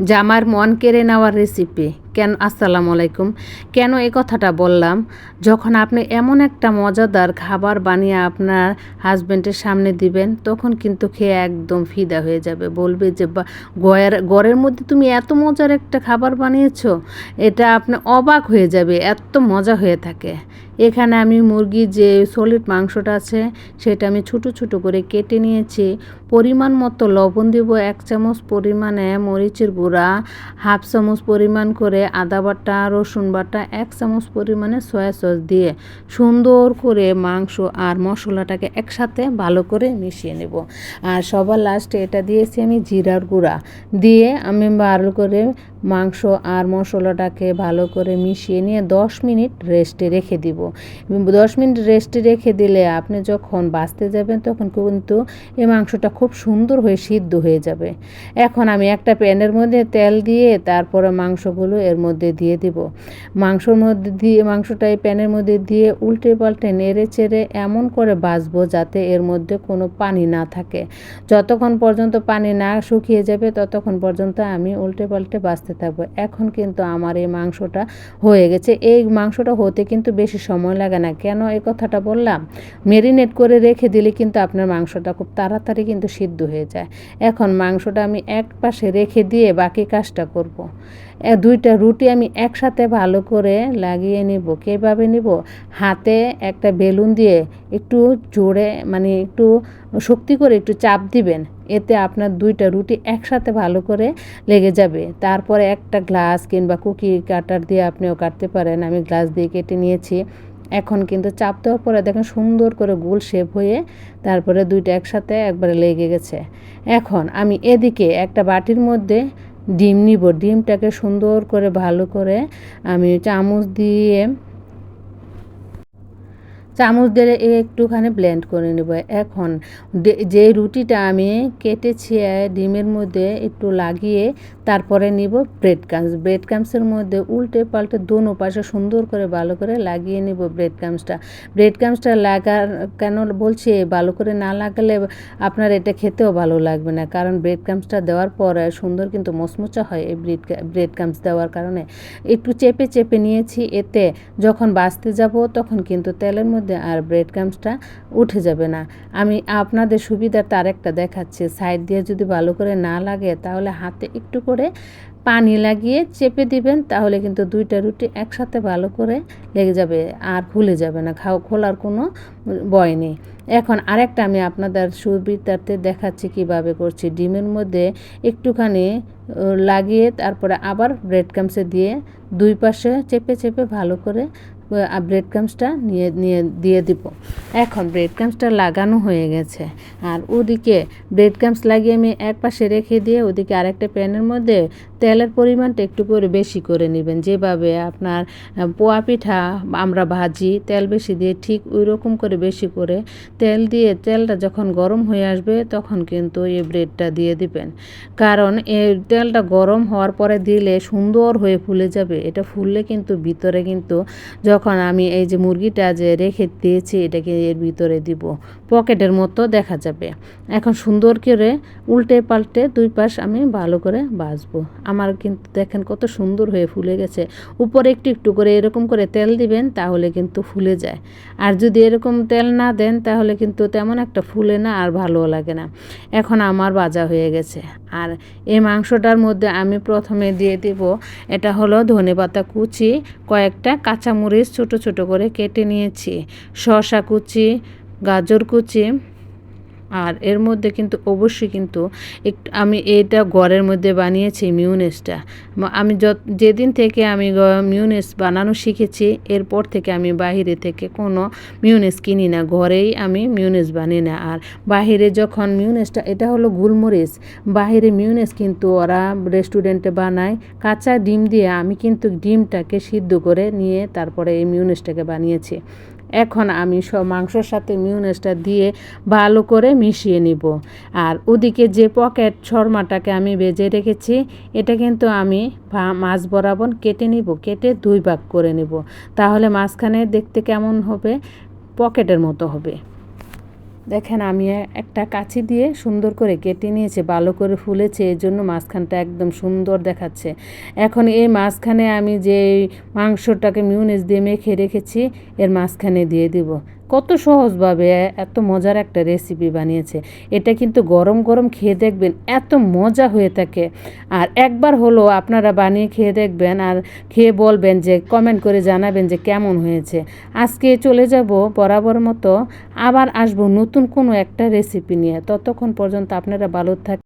জামার মন কেড়ে নেওয়ার রেসিপি কেন, আসসালামু আলাইকুম। কেন এই কথাটা বললাম? যখন আপনি এমন একটা মজাদার খাবার বানিয়ে আপনার হাজব্যান্ডের সামনে দিবেন, তখন কিন্তু খেয়ে একদম ফিদা হয়ে যাবে। বলবে যে গয়ের, গড়ের মধ্যে তুমি এত মজার একটা খাবার বানিয়েছো, এটা আপনি অবাক হয়ে যাবে, এত মজা হয়ে থাকে। এখানে আমি মুরগির যে সলিড মাংসটা আছে, সেটা আমি ছোট ছোট করে কেটে নিয়েছি। পরিমাণ মতো লবণ দিব, এক চামচ পরিমাণে মরিচের গুঁড়া, হাফ চামচ পরিমাণ করে আদা বাটা, রসুন বাটা এক চামচ পরিমাণে সয়া সস দিয়ে সুন্দর করে মাংস আর মশলাটাকে একসাথে ভালো করে মিশিয়ে নেব। আর সবার লাস্টে এটা দিয়েছি আমি জিরার গুঁড়া। দিয়ে আমি ভালো করে মাংস আর মশলাটাকে ভালো করে মিশিয়ে নিয়ে দশ মিনিট রেস্টে রেখে দিব। দশ মিনিট রেস্টে রেখে দিলে আপনি যখন বাঁচতে যাবেন তখন কিন্তু এই মাংসটা খুব সুন্দর হয়ে সিদ্ধ হয়ে যাবে। এখন আমি একটা প্যানের মধ্যে তেল দিয়ে তারপরে মাংসগুলো এর মধ্যে দিয়ে দিব। মাংসর মধ্যে দিয়ে, মাংসটা এই প্যানের মধ্যে দিয়ে উল্টে পাল্টে নেড়ে চেড়ে এমন করে বাছবো যাতে এর মধ্যে কোনো পানি না থাকে। যতক্ষণ পর্যন্ত পানি না শুকিয়ে যাবে, ততক্ষণ পর্যন্ত আমি উল্টে পাল্টে বাঁচতে থাকব। এখন কিন্তু আমার এই মাংসটা হয়ে গেছে। এই মাংসটা হতে কিন্তু বেশি সময় লাগে না। কেন এই কথাটা বললাম? মেরিনেট করে রেখে দিলে কিন্তু আপনার মাংসটা খুব তাড়াতাড়ি কিন্তু সিদ্ধ হয়ে যায়। এখন মাংসটা আমি এক পাশে রেখে দিয়ে বাকি কাজটা করব। দুইটা রুটি আমি একসাথে ভালো করে লাগিয়ে নিব। কীভাবে নিব? হাতে একটা বেলুন দিয়ে একটু জোরে মানে একটু শক্তি করে একটু চাপ দিবেন। এতে আপনার দুইটা রুটি একসাথে ভালো করে লেগে যাবে। তারপরে একটা গ্লাস কিংবা কুকি কাটার দিয়ে আপনিও কাটতে পারেন। আমি গ্লাস দিয়ে কেটে নিয়েছি। এখন কিন্তু চাপ দেওয়ার পরে দেখেন সুন্দর করে গোল শেপ হয়ে তারপরে দুইটা একসাথে একবারে লেগে গেছে। এখন আমি এদিকে একটা বাটির মধ্যে ডিম নিব। ডিমটাকে সুন্দর করে ভালো করে আমি চামচ দিয়ে চামচ দিয়ে একটুখানি ব্লেন্ড করে নেব। এখন যে রুটিটা আমি কেটেছি ডিমের মধ্যে একটু লাগিয়ে তারপরে নিব ব্রেড কামস ব্রেড কামসের মধ্যে উল্টে পাল্টে দোনো পাশে সুন্দর করে ভালো করে লাগিয়ে নিব ব্রেড কামসটা ব্রেড কামসটা লাগার কেন বলছি, ভালো করে না লাগালে আপনার এটা খেতেও ভালো লাগবে না। কারণ ব্রেড কামসটা দেওয়ার পর সুন্দর কিন্তু মচমচা হয় এই ব্রেড ব্রেড কামস দেওয়ার কারণে। একটু চেপে চেপে নিয়েছি এতে। যখন বাঁচতে যাব তখন কিন্তু তেলের মধ্যে মধ্যে আর ব্রেড ক্রামসটা উঠে যাবে না। আমি আপনাদের সুবিধার তার একটা দেখাচ্ছি। সাইড দিয়ে যদি ভালো করে না লাগে, তাহলে হাতে একটু করে পানি লাগিয়ে চেপে দিবেন, তাহলে কিন্তু দুইটা রুটি একসাথে ভালো করে লেগে যাবে আর খুলে যাবে না। খাও, খোলার কোনো বয় নেই। এখন আরেকটা আমি আপনাদের সুবিধার্থে দেখাচ্ছি কীভাবে করছি। ডিমের মধ্যে একটুখানি লাগিয়ে তারপরে আবার ব্রেড ক্রামসে দিয়ে দুই পাশে চেপে চেপে ভালো করে ব্রেড ক্রামসটা নিয়ে নিয়ে দিয়ে দিব। এখন ব্রেড ক্রামসটা লাগানো হয়ে গেছে। আর ওদিকে ব্রেড ক্রামস লাগিয়ে আমি এক পাশে রেখে দিয়ে ওদিকে আরেকটা প্যানের মধ্যে তেলের পরিমাণটা একটু করে বেশি করে নেবেন। যেভাবে আপনার পোয়া পিঠা আমরা ভাজি, তেল বেশি দিয়ে ঠিক ওই রকম করে বেশি করে তেল দিয়ে তেলটা যখন গরম হয়ে আসবে তখন কিন্তু এই ব্রেডটা দিয়ে দিবেন। কারণ এই তেলটা গরম হওয়ার পরে দিলে সুন্দর হয়ে ফুলে যাবে। এটা ফুললে কিন্তু ভিতরে কিন্তু যখন আমি এই যে মুরগিটা যে রেখে দিয়েছি, এটাকে এর ভিতরে দিব। পকেটের মতো দেখা যাবে। এখন সুন্দর করে উল্টে পাল্টে দুই পাশ আমি ভালো করে বাছবো আমার কিন্তু দেখেন কত সুন্দর হয়ে ফুলে গেছে। উপরে একটু একটু করে এরকম করে তেল দিবেন, তাহলে কিন্তু ফুলে যায়। আর যদি এরকম তেল না দেন, তাহলে কিন্তু তেমন একটা ফুলে না আর ভালো লাগে না। এখন আমার বাজা হয়ে গেছে। আর এই মাংসটার মধ্যে আমি প্রথমে দিয়ে দেব, এটা হলো ধনে পাতা কুচি, কয়েকটা কাঁচামরিচ ছোট ছোট করে কেটে নিয়েছি, শসা কুচি, গাজর কুচি আর এর মধ্যে কিন্তু অবশ্যই কিন্তু একটু, আমি এটা ঘরের মধ্যে বানিয়েছি মিউনেসটা। আমি যত, যেদিন থেকে আমি মিউনেস বানানো শিখেছি, এরপর থেকে আমি বাহিরে থেকে কোনো মিউনেস কিনি না, ঘরেই আমি মিউনেস বানিয়ে না। আর বাহিরে যখন মিউনেসটা, এটা হলো গুলমরিচ, বাহিরে মিউনেস কিন্তু ওরা রেস্টুরেন্টে বানায়, কাঁচা ডিম দিয়ে আমি কিন্তু ডিমটাকে সিদ্ধ করে নিয়ে তারপরে এই মিউনেসটাকে বানিয়েছি। এখন আমি সব মাংসর সাথে মিউনেসটা দিয়ে ভালো করে মিশিয়ে নিব। আর ওদিকে যে পকেট শর্মাটাকে আমি বেজে রেখেছি, এটা কিন্তু আমি মাছ বরাবর কেটে নিব, কেটে দুই ভাগ করে নিব। তাহলে মাঝখানে দেখতে কেমন হবে? পকেটের মতো হবে। দেখেন, আমি একটা কাছি দিয়ে সুন্দর করে কেটে নিয়েছে, ভালো করে ফুলেছে এর জন্য মাঝখানটা একদম সুন্দর দেখাচ্ছে। এখন এই মাঝখানে আমি যে মাংসটাকে মিউনেস দিয়ে মেখে রেখেছি, এর মাঝখানে দিয়ে দিব। কত সহজভাবে এত মজার একটা রেসিপি বানিয়েছে। এটা কিন্তু গরম গরম খেয়ে দেখবেন, এত মজা হয়ে থাকে। আর একবার হলো আপনারা বানিয়ে খেয়ে দেখবেন আর খেয়ে বলবেন যে কমেন্ট করে জানাবেন যে কেমন হয়েছে। আজকে চলে যাব বরাবর মতো। আবার আসব নতুন কোনো একটা রেসিপি নিয়ে। ততক্ষণ পর্যন্ত আপনারা ভালো থাক